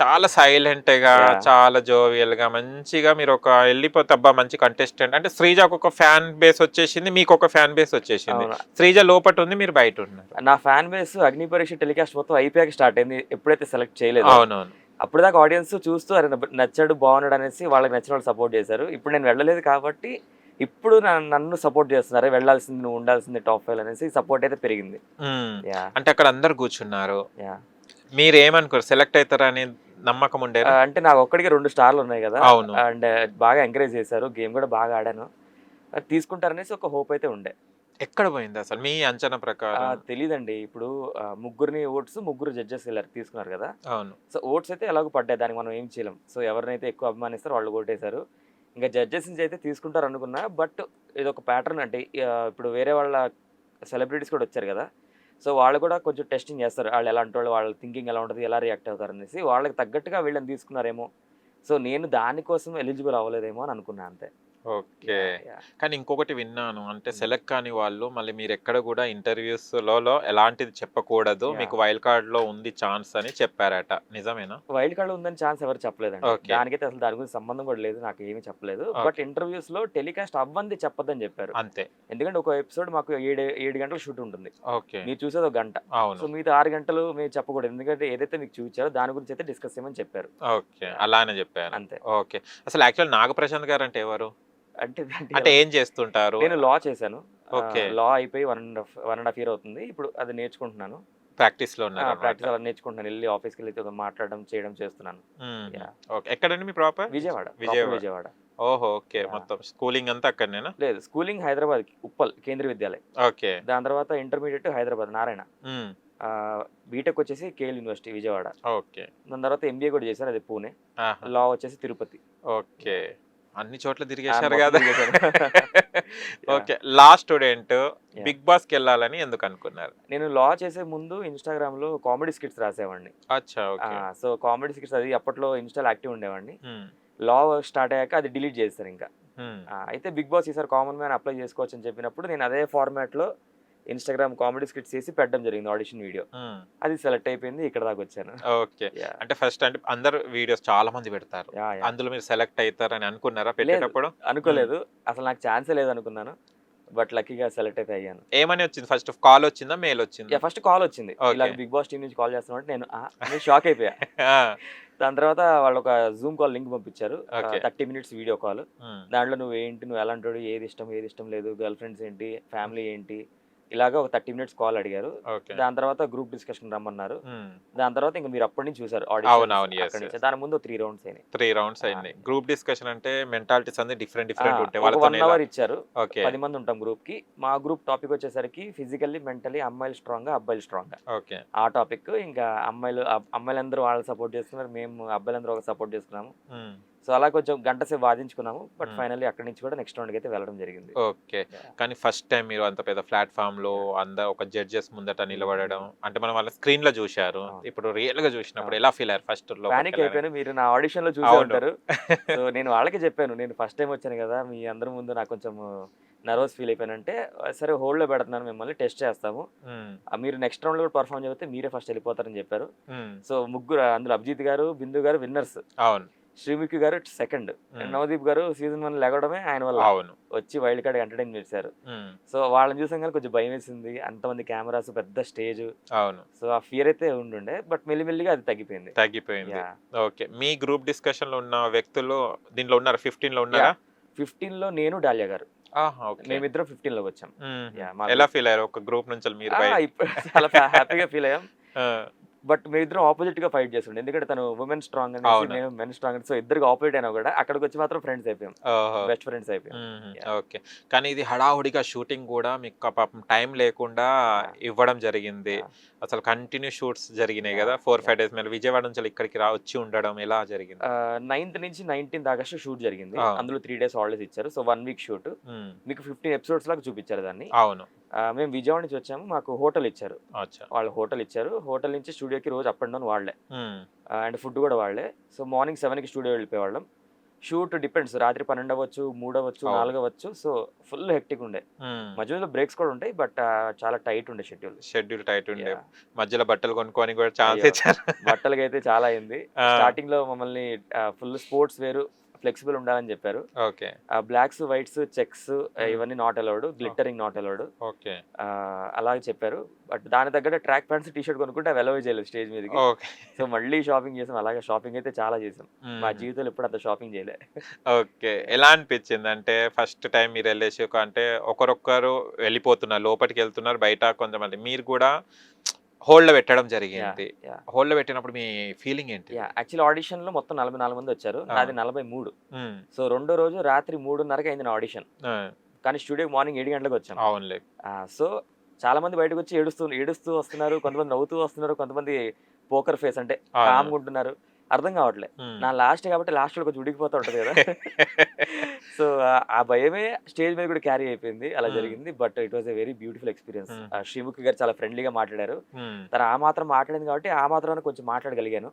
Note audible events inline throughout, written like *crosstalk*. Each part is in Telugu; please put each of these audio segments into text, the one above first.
చాలా సైలెంట్గా Yeah. చాలా జోవియల్గా మంచిగా మీరు ఒక వెళ్ళిపోతే అబ్బా మంచి కంటెస్టెంట్ అంటే శ్రీజకు ఒక ఫ్యాన్ బేస్ వచ్చేసింది మీకు ఒక ఫ్యాన్ బేస్ వచ్చేసింది. శ్రీజ లోపట ఉంది మీరు బయట ఉన్నారు. నా ఫ్యాన్ బేస్ అగ్ని పరీక్ష టెలికాస్ట్ మొత్తం అయిపోయాక స్టార్ట్ అయింది. ఎప్పుడైతే సెలెక్ట్ చేయలేదు అవునవును. అప్పుడు దాకా ఆడియన్స్ చూస్తూ అరే నచ్చాడు బాగున్నాడు అనేసి వాళ్ళకి నచ్చిన వాళ్ళు సపోర్ట్ చేశారు. ఇప్పుడు నేను వెళ్ళలేదు కాబట్టి ఇప్పుడు నన్ను సపోర్ట్ చేస్తున్నారు. వెళ్ళాల్సింది నువ్వు ఉండాల్సింది టాప్ ఫైవ్ అనేసి సపోర్ట్ అయితే పెరిగింది. అంటే అక్కడ అందరు కూర్చున్నారు. యా మీరు ఏమనుకోరు సెలెక్ట్ అవుతారని నమ్మకం ఉండే అంటే నాకు ఒక్కడికి రెండు స్టార్లు ఉన్నాయి కదా. అవును. అండ్ బాగా ఎంకరేజ్ చేశారు. గేమ్ కూడా బాగా ఆడాను. తీసుకుంటారనేసి ఒక హోప్ అయితే ఉండే. ఎక్కడ పోయింది అసలు? మీ అంచనా ప్రకారం? తెలీదండి. ఇప్పుడు ముగ్గురిని ఓట్స్ ముగ్గురు జడ్జెస్ వెళ్ళారు తీసుకున్నారు కదా. అవును. సో ఓట్స్ అయితే ఎలాగో పడ్డాయి. దానికి మనం ఏం చేయలేం. సో ఎవరినైతే ఎక్కువ అభిమానిస్తారో వాళ్ళు ఓటేశారు ఇంకా జడ్జెస్ నుంచి అయితే తీసుకుంటారు అనుకున్నా బట్ ఇది ఒక ప్యాటర్న్ అంటే ఇప్పుడు వేరే వాళ్ళ సెలబ్రిటీస్ కూడా వచ్చారు కదా. సో వాళ్ళు కూడా కొంచెం టెస్టింగ్ చేస్తారు. వాళ్ళు ఎలాంటి వాళ్ళు వాళ్ళ థింకింగ్ ఎలా ఉంటుంది ఎలా రియాక్ట్ అవుతారు అనేసి వాళ్ళకి తగ్గట్టుగా వీళ్ళని తీసుకున్నారేమో. సో నేను దానికోసం ఎలిజిబుల్ అవ్వలేదేమో అని అనుకున్నాను అంతే. ఓకే. కానీ ఇంకొకటి విన్నాను. అంటే సెలెక్ట్ కాని వాళ్ళు మళ్ళీ మీరు ఎక్కడ కూడా ఇంటర్వ్యూస్లో ఎలాంటిది చెప్పకూడదు. మీకు వైల్డ్ కార్డ్లో ఉంది ఛాన్స్ అని చెప్పారట. నిజమేనా? వైల్డ్ కార్డ్ ఉందని ఛాన్స్ ఎవరు చెప్పలేదండి. దానికైతే అసలు దాని గురించి సంబంధం కూడా లేదు నాకు ఏమీ చెప్పలేదు. బట్ ఇంటర్వ్యూస్లో టెలికాస్ట్ అవ్వంది చెప్పొద్దని చెప్పారు. అంతే. ఎందుకంటే ఒక ఎపిసోడ్ మాకు ఏడు ఏడు గంటల షూట్ ఉంటుంది. ఓకే. మీరు చూసేది ఒక గంట. సో మీతో ఆరు గంటలు మీరు చెప్పకూడదు. ఎందుకంటే ఏదైతే మీకు చూపించారో దాని గురించి అయితే డిస్కస్ చేయమని చెప్పారు. ఓకే. అలానే చెప్పారు. అంతే. ఓకే. అసలు యాక్చువల్ నాగప్రశాంత్ గారు అంటే ఎవరు? అంటే అంటే ఏం చేస్తుంటారు? నేను లా చేశాను. లా అయిపోయి one and half one and half year అవుతుంది. ఇప్పుడు అది నేర్చుకుంటున్నాను. ప్రాక్టీస్లో ప్రాక్టీస్ అలా నేర్చుకుంటున్నాను. వెళ్ళి ఆఫీస్కి వెళ్ళి ఏదో మాట్లాడడం చేయడం చేస్తున్నాను. ఓకే. ఎక్కడండి మీ ప్రాపర్? విజయవాడ. విజయవాడ. విజయవాడ. ఓహో ఓకే. మొత్తం స్కూలింగ్ అంతా అక్కడనేనా? లేదు. స్కూలింగ్ హైదరాబాద్ ఉప్పల్ కేంద్రీయ విద్యాలయం. ఓకే. దాని తర్వాత ఇంటర్మీడియట్ హైదరాబాద్ నారాయణ. బీటెక్ వచ్చేసి కేఎల్ యూనివర్సిటీ విజయవాడ. ఓకే. దాని తర్వాత ఎంబీఏ కూడా చేశాను అది పూణే. లా వచ్చేసి తిరుపతి. ఓకే. అన్ని చోట్ల తిరిగేశారు కదా. *laughs* Okay law student. బిగ్ బాస్కి వెళ్ళాలని ఎందుకు అనుకున్నారు నేను లా చేసే ముందు ఇన్స్టాగ్రామ్లో కామెడీ స్కిట్స్ రాసేవాడిని సో కామెడీ స్కిట్స్ అది అప్పట్లో ఇన్స్టాల్ యాక్టివ్ ఉండేవాడిని Hmm. లా స్టార్ట్ అయ్యాక అది డిలీట్ చేస్తారు ఇంకా Hmm. అయితే బిగ్ బాస్ ఈసారి కామన్ మ్యాన్ అప్లై చేసుకోవచ్చు అని చెప్పినప్పుడు నేను అదే ఫార్మాట్లో ఇన్స్టాగ్రామ్ కామెడీ స్కిట్స్ చేసి పెట్టడం జరిగింది ఆడిషన్ వీడియో. అది సెలెక్ట్ అయిపోయింది ఇక్కడ దాకా వచ్చాను. ఓకే. అంటే ఫస్ట్ అంటే అందరు వీడియోస్ చాలా మంది పెడతారు. అందులో మీరు సెలెక్ట్ అవుతారని అనుకున్నారా పెట్టేటప్పుడు? అనుకోలేదు. అసలు నాకు ఛాన్సే లేదు అనుకున్నాను. బట్ లక్కీగా సెలెక్ట్ అయితే అయ్యాను. ఏమని వచ్చింది? ఫస్ట్ కాల్ వచ్చిందా? మెయిల్ వచ్చిందా? ఫస్ట్ కాల్ వచ్చింది. ఇలా బిగ్ బాస్ టీం నుంచి కాల్ చేస్తున్నట్టు నేను షాక్ అయిపోయా. *laughs* దాని తర్వాత వాళ్ళు ఒక జూమ్ కాల్ లింక్ పంపించారు. Thirty minutes video call. దాంట్లో నువ్వు ఏంటి? నువ్వు ఎలాంటి ఏది ఇష్టం? ఏది ఇష్టం లేదు? గర్ల్ ఫ్రెండ్స్ ఏంటి? ఫ్యామిలీ ఏంటి? ఇలాగా ఒక థర్టీ మినిట్స్ కాల్ అడిగారు. దాని తర్వాత గ్రూప్ డిస్కషన్ రమ్మన్నారు. దాని తర్వాత ఇంకా మీరు అప్పటి నుంచి చూసారు. దాని ముందు త్రీ రౌండ్స్ అయినాయి. త్రీ రౌండ్స్ అయింది గ్రూప్ డిస్కషన్ అంటే మెంటాలిటీస్ అన్ని డిఫరెంట్ డిఫరెంట్ ఉంటాయి వన్ అవర్ ఇచ్చారు. పది మంది ఉంటాం గ్రూప్కి మా గ్రూప్ టాపిక్ వచ్చేసరికి ఫిజికల్లీ మెంటలీ అమ్మాయిలు స్ట్రాంగ్ అబ్బాయిలు స్ట్రాంగ్. ఆ టాపిక్ ఇంకా అమ్మాయిలు అమ్మాయిలందరూ వాళ్ళు సపోర్ట్ చేస్తున్నారు. మేము అబ్బాయిలందరూ ఒక సపోర్ట్ చేస్తున్నాము. సో అలా కొంచెం గంట సేపు వాదించుకున్నాము. బట్. ఫైనల్లీ అక్కడి నుంచి కూడా నెక్స్ట్ రౌండ్కి అయితే వెళ్ళడం జరిగింది. ఓకే. కానీ ఫస్ట్ టైం మీరు అంత పెద్ద ప్లాట్ఫామ్లో అందరు ఒక జడ్జెస్ ముందట నిలబడడం అంటే మనం వాళ్ళ స్క్రీన్లో చూశారు. ఇప్పుడు రియల్గా చూసినప్పుడు ఎలా ఫీల్ అయ్యారు ఫస్ట్లో పానిక్ అయిపోయాను. మీరు నా ఆడిషన్లో చూసే. ఉంటారు. *laughs* సో నేను వాళ్ళకి చెప్పాను. నేను ఫస్ట్ టైం వచ్చాను కదా మీ అందరి ముందు నాకు కొంచెం నర్వస్ ఫీల్ అయిపోయానంటే సరే హోల్డ్లో పెడుతున్నాను మిమ్మల్ని టెస్ట్ చేస్తాము. మీరు నెక్స్ట్ రౌండ్లో కూడా పర్ఫామ్ చేస్తే మీరే ఫస్ట్ వెళ్ళిపోతారని చెప్పారు. సో ముగ్గురు అందులో అభిజిత్ గారు బిందు గారు విన్నర్స్. అవును. శ్రీముఖి గారు సెకండ్. నవదీప్ గారు సీజన్ వన్ లెగడమే ఆయన వల్ల వచ్చి వైల్డ్ కార్డ్ ఎంటర్టైన్ చేశారు. సో వాళ్ళని చూసాం కానీ కొంచెం భయం వేసింది. అంతమంది కెమెరాస్ పెద్ద స్టేజ్. అవును. సో ఆ ఫియర్ అయితే ఉండుండే బట్ మెల్లిమెల్లిగా అది తగ్గిపోయింది. తగ్గిపోయింది. ఓకే. మీ గ్రూప్ డిస్కషన్లో ఉన్న వ్యక్తులు దీంట్లో ఉన్నారు? ఫిఫ్టీన్లో ఉన్నారా? ఫిఫ్టీన్లో నేను డాలియా గారు. మేమిద్దరం ఫిఫ్టీన్లోకి వచ్చాం. ఎలా ఫీల్ అయ్యారు? ఒక గ్రూప్ నుంచి మీరు చాలా హ్యాపీగా ఫీల్ అయ్యాం. *laughs* బట్ మేమిద్దరం ఆపోజిట్గా ఫైట్ చేస్తుండే ఎందుకంటే తను ఉమెన్ స్ట్రాంగ్ అని. మేము మెన్ స్ట్రాంగ్ సో ఇద్దరికి ఆపోజిట్ అయినా కూడా అక్కడికి వచ్చి మాత్రం ఫ్రెండ్స్ అయిపోయాం. బెస్ట్ ఫ్రెండ్స్ అయిపోయాం మ్మ్. ఓకే కానీ ఇది హడావుడిగా షూటింగ్ కూడా మీకు పాపం టైం లేకుండా ఇవ్వడం జరిగింది. అసలు కంటిన్యూ షూట్స్ జరిగినాయి. కదా ఫోర్ ఫైవ్. డేస్ మీద విజయవాడ నుంచి ఇక్కడికి రా వచ్చి ఉండడం ఎలా జరిగింది నైన్త్ నుంచి నైన్టీన్త్ ఆగస్ట్ షూట్ జరిగింది. అందులో త్రీ డేస్ హాలిడేస్ ఇచ్చారు సో వన్ వీక్ షూట్ మ్మ్. మీకు ఫిఫ్టీన్ ఎపిసోడ్స్ లాగా చూపించారు దాన్ని అవును మేము విజయవాడ నుంచి వచ్చాము. మాకు హోటల్ ఇచ్చారు. వాళ్ళు హోటల్ ఇచ్చారు. హోటల్ నుంచి స్టూడియోకి రోజు అప్ అండ్ డౌన్ వాళ్ళే. మ్మ్. అండ్ ఫుడ్ కూడా వాళ్ళే. సో మార్నింగ్ సెవెన్కి స్టూడియో వెళ్ళిపోయేవాళ్ళం. Shoot depends. రాత్రి పన్నెండు అవ్వచ్చు మూడు అవ్వచ్చు. నాలుగు అవ్వచ్చు సో ఫుల్ హెక్టిక్ ఉండే. మధ్యలో బ్రేక్స్ కూడా ఉంటాయి. బట్ చాలా టైట్ ఉండే షెడ్యూల్. షెడ్యూల్ టైట్ ఉండే. మధ్యలో బట్టలు కొనుక్కొని కూడా. ఇచ్చారు. బట్టలకి అయితే చాలా అయింది. స్టార్టింగ్లో మమ్మల్ని ఫుల్ స్పోర్ట్స్ వేరు. ఫ్లెక్సిబుల్ ఉండాలని చెప్పారు. ఓకే. Blacks whites checks. ఇవన్నీ not allowed glittering not allowed okay. అలాగే చెప్పారు. బట్ దాని తగ్గట్టు ట్రాక్ ప్యాంట్స్ టీ షర్ట్ కొనుక్కుంటే అవి అలౌ చేయలేదు స్టేజ్ మీదకి. సో మళ్ళీ షాపింగ్ చేసాం. అలాగే షాపింగ్ అయితే చాలా చేసాం. మా జీవితంలో ఎప్పుడు అంత షాపింగ్ చేయలే. ఓకే. ఎలా అనిపించింది? అంటే ఫస్ట్ టైం మీరు వెళ్ళేసి అంటే ఒకరొక్కరు వెళ్ళిపోతున్నారు లోపలికి వెళ్తున్నారు బయట కొంతమంది. మీరు కూడా హోల్డ్ పెట్టడం జరిగింది. హోల్డ్ పెట్టినప్పుడు మీ ఫీలింగ్ ఏంటి? యాక్చువల్ ఆడిషన్లో మొత్తం నలభై నాలుగు మంది వచ్చారు. నాది నలభై మూడు. సో రెండో రోజు రాత్రి మూడున్నరకి అయింది నా ఆడిషన్. కానీ స్టూడియోకి మార్నింగ్ ఏడు గంటలకు వచ్చాను. అవునులే. సో చాలా మంది బయటకు వచ్చి ఏడుస్తూ ఏడుస్తూ వస్తున్నారు కొంతమంది నవ్వుతూ వస్తున్నారు కొంతమంది పోకర్ ఫేస్ అంటే. కామ్గా ఉంటున్నారు. అర్థం కావట్లే. నా లాస్ట్ కాబట్టి లాస్ట్ కొంచెం ఉడికిపోతూ ఉంటది కదా. *laughs* సో ఆ భయమే స్టేజ్ మీద కూడా క్యారీ అయిపోయింది. అలా. జరిగింది. But it was a very beautiful experience. Sreemukhi గారు చాలా ఫ్రెండ్లీగా మాట్లాడారు. తను ఆ మాత్రం మాట్లాడింది కాబట్టి ఆ మాత్రం కొంచెం మాట్లాడగలిగాను.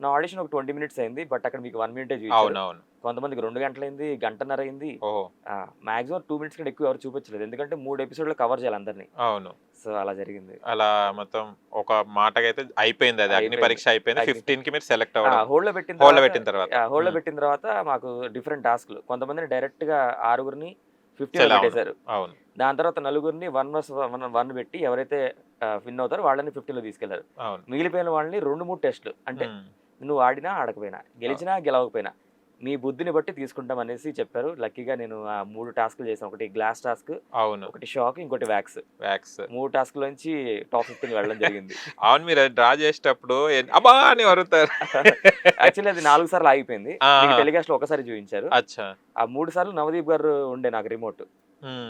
నా ఆడిషన్ ఒక ట్వంటీ మినిట్స్ అయింది. బట్ అక్కడ మీకు వన్ మినిటే అవునవును. కొంతమందికి రెండు గంటలైంది గంటన్నర అయింది. మాక్సిమం టూ మినిట్స్ కంటే ఎక్కువ ఎవరు చూపించలేదు. ఎందుకంటే మూడు ఎపిసోడ్లు కవర్ చేయాలి అందరినీ. అవును. సో అలా జరిగింది. అలా మొత్తం ఒక మాటకైతే అయిపోయింది అది. అగ్ని. పరీక్ష అయిపోయింది. ఫిఫ్టీన్కి మీరు సెలెక్ట్ అవ్వడం. హోల్డ్లో పెట్టిన హోల్డ్ పెట్టిన తర్వాత. హోల్డ్లో పెట్టిన తర్వాత మాకు డిఫరెంట్ టాస్క్లు కొంతమందిని డైరెక్ట్గా ఆరుగురిని ఫిఫ్టీ చాలా అవును. పెట్టేశారు అవును. దాని తర్వాత నలుగురిని వన్ వర్స్ వన్ వన్ పెట్టి ఎవరైతే విన్ అవుతారో వాళ్ళని 15 లో తీసుకెళ్ళారు. మిగిలిపోయిన వాళ్ళని రెండు మూడు టెస్టులు అంటే నువ్వు ఆడినా ఆడకపోయినా. గెలిచినా గెలవకపోయినా. మీ బుద్ధిని బట్టి తీసుకుంటాం అనేసి చెప్పారు. లక్కీగా నేను ఆ మూడు టాస్క్లు చేశాను. ఒకటి గ్లాస్ టాస్క్ అవును. ఒకటి షాక్ ఇంకోటి వ్యాక్స్. వ్యాక్స్. మూడు టాస్క్ నుంచి టాప్ ఫిఫ్టీన్ వెళ్ళడం జరిగింది. *laughs* అవును మీరు డ్రా చేసేటప్పుడు అబ్బా అని వరుతారు *laughs* యాక్చువల్లీ అది నాలుగు సార్లు ఆగిపోయింది. టెలికాస్ట్లో ఒకసారి చూపించారు. అచ్చా. ఆ మూడు సార్లు నవదీప్ గారు ఉండే నాకు రిమోట్.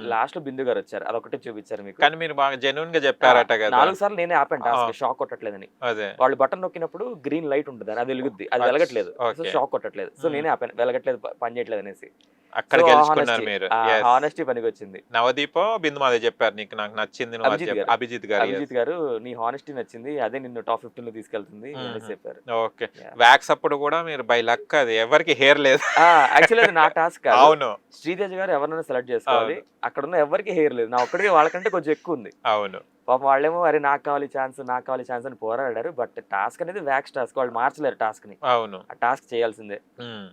లాస్ట్లో బిందు గారు వచ్చారు. అదొకటి చూపించారు మీకు. కానీ మీరు బాగా జెన్యున్గా చెప్పారట నాలుగు సార్లు నేనే ఆపాను టాస్క్. షాక్ కొట్టట్లేదని. వాళ్ళు బటన్ నొక్కినప్పుడు గ్రీన్ లైట్ ఉంటుంది అది వెలుగుద్ది. అది వెలగట్లేదు. సో. షాక్ కొట్టట్లేదు. సో. నేనే ఆపాను. వెలగట్లేదు పని చేయట్లేదు అనేసి. అక్కడ గెలుచుకున్నారు మీరు. హానెస్టీ పనికి వచ్చింది నవదీప్ బిందు మాదే చెప్పారు నీకు నాకు నచ్చింది అభిజిత్. గారు. అభిజిత్ గారు నీ హానెస్టీ నచ్చింది అదే నిన్ను టాప్ ఫిఫ్టీన్లో తీసుకెళ్తుంది చెప్పారు. ఓకే. వ్యాక్స్ అప్పుడు కూడా మీరు బై లక్ అది ఎవరికి హెయిర్ లేదు. యాక్చువల్లీ అది నా టాస్క్ అవును. శ్రీతేజ్ గారు ఎవరినైనా సెలెక్ట్ చేసుకోవాలి. అక్కడ ఉన్న ఎవరికి హెయిర్ లేదు. నా ఒక్కడికి వాళ్ళకంటే కొంచెం ఎక్కువ ఉంది. అవును. పాపం వాళ్ళేమో అరే నాకు కావాలి ఛాన్స్ నాకు కావాలి ఛాన్స్ అని పోరాడారు. బట్ టాస్క్ అనేది వ్యాక్స్ టాస్క్. వాళ్ళు మార్చలేరు టాస్క్ని అవును. ఆ టాస్క్ చేయాల్సిందే.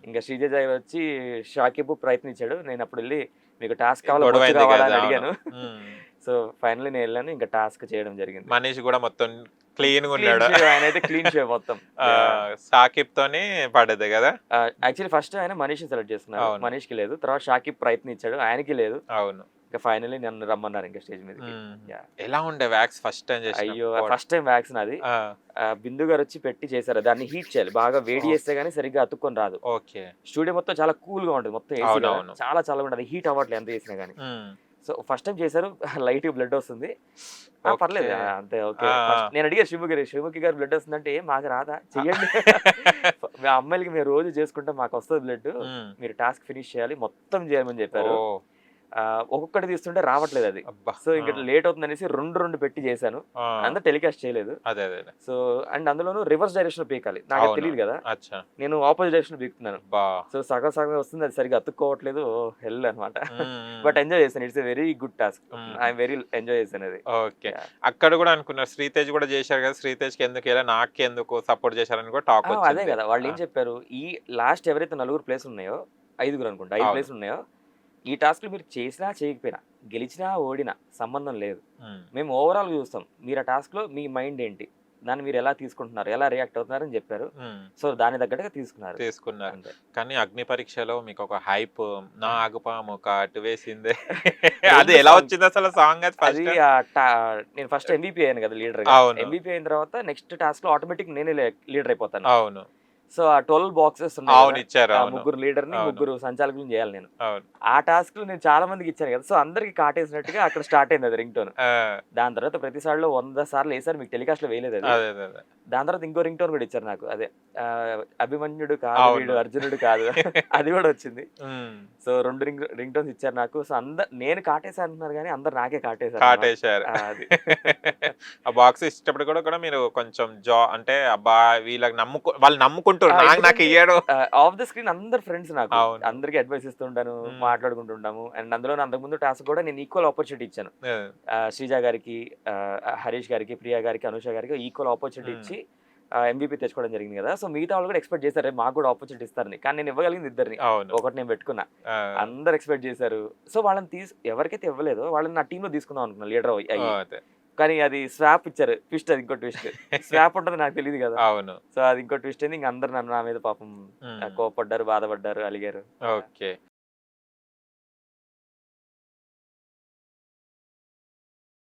ఇంకా శ్రీజేజ్ వచ్చి షాకిబు ప్రయత్నించాడు. నేను అప్పుడు వెళ్ళి మీకు టాస్క్ కావాలా? గొడవ బొచ్చు అయింది కావాలా? అని కదా, అడిగాను. *laughs* సో ఫైనల్లీ నేను వెళ్ళాను. ఇంకా టాస్క్ చేయడం జరిగింది. మనీష్ కూడా మొత్తం క్లీన్గా ఉన్నాడు ఆయన అయితే క్లీన్ షేవ్ మొత్తం. *laughs* ఆ, సాకిబ్ తోనే పడేది కదా? యాక్చువల్లీ ఫస్ట్ ఆయన మనీష్ సెలెక్ట్ చేస్తున్నారు అవును. మనీష్కి లేదు. తర్వాత షాకిబ్ ప్రయత్నించాడు. ఆయనకి లేదు. అవును. ఇంకా ఫైనల్లీ నన్ను రమ్మన్నారు ఇంకా స్టేజ్. Yeah. ఎలా ఉండే వ్యాక్స్ ఫస్ట్ టైం అయ్యో ఫస్ట్ టైం వ్యాక్సిన్ అది ఆ, బిందు గారు వచ్చి పెట్టి చేశారు. దాన్ని హీట్ చేయాలి. బాగా వేడి. చేస్తే గానీ సరిగ్గా అతుక్కొని రాదు. ఓకే. స్టూడియో మొత్తం చాలా కూల్గా ఉంటుంది. మొత్తం. అవును. చాలా చాలా ఉంటుంది. హీట్ అవ్వట్లేదు ఎంత చేసినా గానీ. సో ఫస్ట్ టైం చేశారు. *laughs* లైట్ బ్లడ్ వస్తుంది. పర్లేదు. అంతే ఓకే. నేను అడిగా గారు శివముఖి గారు బ్లడ్ వస్తుందంటే "ఏ, మాకు రాదా? చెయ్యండి. *laughs* *laughs* మా అమ్మాయిలకి మేము రోజు చేసుకుంటే. మాకు వస్తుంది బ్లడ్. మీరు టాస్క్ ఫినిష్ చేయాలి. మొత్తం చేయమని చెప్పారు. ఒక్కొక్కటి తీస్తుంటే రావట్లేదు అది. సో ఇంకా లేట్ అవుతుంది అనేసి రెండు రెండు పెట్టి చేశాను. అందరూ టెలికాస్ట్ చేయలేదు. అదే అదే. సో అండ్ అందులోనూ రివర్స్ డైరెక్షన్ పీకాలి. నాకు. తెలియదు కదా. నేను ఆపోజిట్ డైరెక్షన్ పీకుతున్నాను. సో సగం సగం వస్తుంది. అది సరిగ్గా అతుక్కోవట్లేదు. హెల్ అనమాట. బట్ ఎంజాయ్ చేశాను. It's very good task. I'm very enjoy చేశాను అది. ఓకే. అక్కడ కూడా అనుకున్నారు శ్రీతేజ్ కూడా చేశారు కదా శ్రీతేజ్కి ఎందుకు ఇలా నాకు ఎందుకు సపోర్ట్ చేశారని కూడా టాక్ అదే కదా. వాళ్ళు ఏం. చెప్పారు? ఈ లాస్ట్ ఎవరైతే నలుగురు ప్లేస్ ఉన్నాయో ఐదుగురు అనుకుంటా ఐదు. ప్లేస్ ఉన్నాయో ఈ టాస్క్ మీరు చేసినా చేయకపోయినా గెలిచినా ఓడినా సంబంధం లేదు. మేము ఓవరాల్ చూస్తాం. మీరు ఆ టాస్క్లో మీ మైండ్ ఏంటి? దాన్ని మీరు ఎలా తీసుకుంటున్నారు? ఎలా రియాక్ట్ అవుతున్నారు అని చెప్పారు. సో దాని తగ్గట్టుగా తీసుకున్నారు. తీసుకున్నారు. కానీ అగ్ని పరీక్షలో మీకు ఒక హైప్ నా ఆగుపాము కాటు వేసిందే. *laughs* అది ఎలా. వచ్చింది అసలు సాంగ్ అది నేను ఫస్ట్ ఎంబీపీ అయ్యాను కదా లీడర్. ఎంబీపీ అయిన తర్వాత నెక్స్ట్ టాస్క్లో ఆటోమేటిక్ నేనే లీడర్ అయిపోతాను. అవును. సో ఆ ట్వెల్వ్ బాక్సెస్ ఇచ్చారు అవును. ముగ్గురు లీడర్ని. ముగ్గురు సంచాలకులను చేయాలి నేను. ఆ టాస్క్ నేను చాలా మందికి ఇచ్చాను కదా సో అందరికి కాటేసినట్టుగా అక్కడ స్టార్ట్ అయింది అది రింగ్ టోన్ దాని తర్వాత ప్రతిసారిలో వంద సార్లు వేసారు మీకు టెలికాస్ట్లో వేయలేదు దాని తర్వాత ఇంకో రింగ్ టోన్ కూడా ఇచ్చారు నాకు అదే అభిమన్యుడు కాదు. వీడు అర్జునుడు కాదు *laughs* అది కూడా వచ్చింది. సో రెండు రింగ్ రింగ్ టోన్స్ ఇచ్చారు నాకు సో అందరు నేను కాటేసా అంటున్నారు కానీ అందరు నాకే కాటేశారు. కాటేశారు అది *laughs* ఆ బాక్స్ ఇచ్చేటప్పుడు కూడా కూడా మీరు కొంచెం జా అంటే అబ్బా వీళ్ళకి నమ్ముకో వాళ్ళు నమ్ముకుంటారు నాకు ఇయ్యాడు ఆఫ్ ద స్క్రీన్ అందరు ఫ్రెండ్స్ నాకు. అందరికి అడ్వైస్ ఇస్తుంటాను. మాట్లాడుకుంటుంటాము అండ్ అందులో అంతకుముందు టాస్క్ కూడా నేను ఈక్వల్ ఆపర్చునిటీ ఇచ్చాను శ్రీజ గారికి హరీష్ గారికి ప్రియా గారికి అనుష గారికి ఈక్వల్ ఆపర్చునిటీ. ఇచ్చి ఎంబీపీ తెచ్చుకోవడం జరిగింది కదా. సో మిగతా వాళ్ళు కూడా ఎక్స్పెక్ట్ చేశారు "రే, మాకు కూడా ఆపర్చునిటీ ఇస్తారని. కానీ నేను ఇవ్వగలిగింది ఇద్దరిని. ఒకటి నేను పెట్టుకున్నా. అందరు ఎక్స్పెక్ట్ చేశారు. సో వాళ్ళని తీసు ఎవరికైతే ఇవ్వలేదో వాళ్ళని నా టీంలో తీసుకుందాం అనుకున్నా లీడర్ అయ్యి. కానీ అది స్వాప్ ఇచ్చారు. ట్విస్ట్ అది ఇంకో ట్విస్ట్. స్వాప్ ఉంటుంది నాకు తెలియదు కదా. అవును. సో అది ఇంకో ట్విస్ట్ అయింది. ఇంక అందరు నన్ను నా మీద పాపం. కోపడ్డారు బాధపడ్డారు అలిగారు. ఓకే.